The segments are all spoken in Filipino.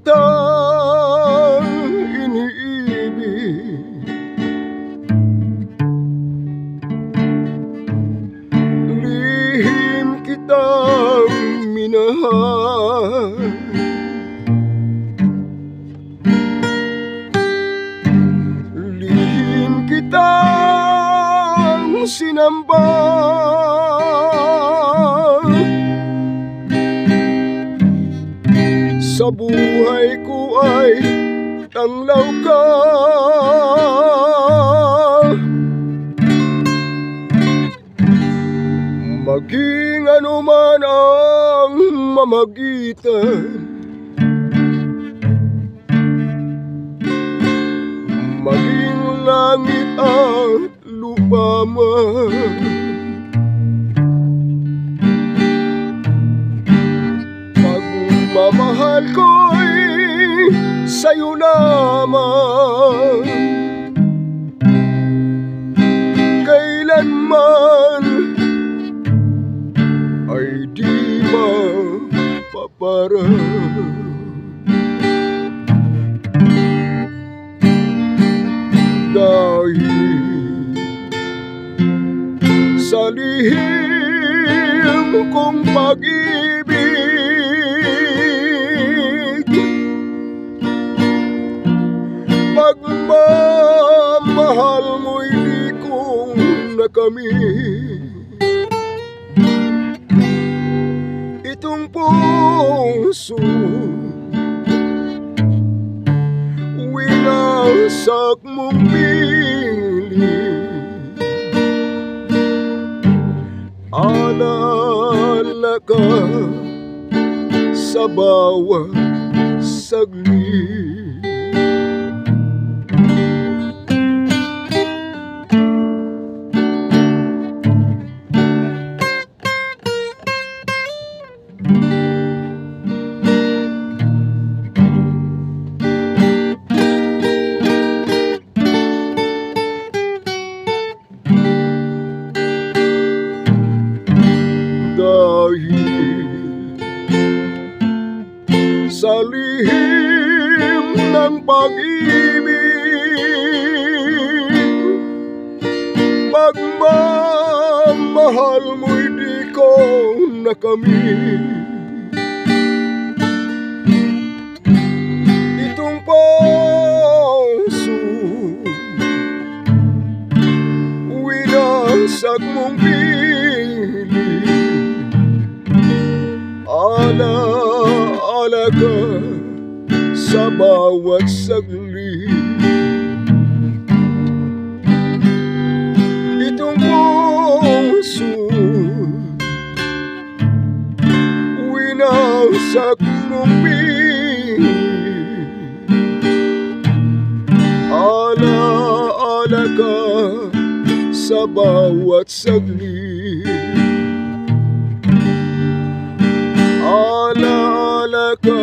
kitang iniibig. Lihim kitang minahal. Lihim kitang sinambal. Sa buhay ko ay tanglaw ka. Maging ano man ang mamagitan. Maging langit at lupa man Pagmamahal ko'y sa'yo naman. Kailanman ay di mapaparang dahil sa lihim kong pag-ibig nakamit Itong puso Winasak mong piling Alaala ka sa bawat saglit lihim ng pag-ibig. Pagmamahal mo'y di ko nakamit Itong puso Winasak mong piling Ala-ala ka sa bawat saglit Itong puso Winasak mong Ala-ala ka sa bawat saglit Alaala ka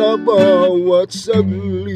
sa bawat saglit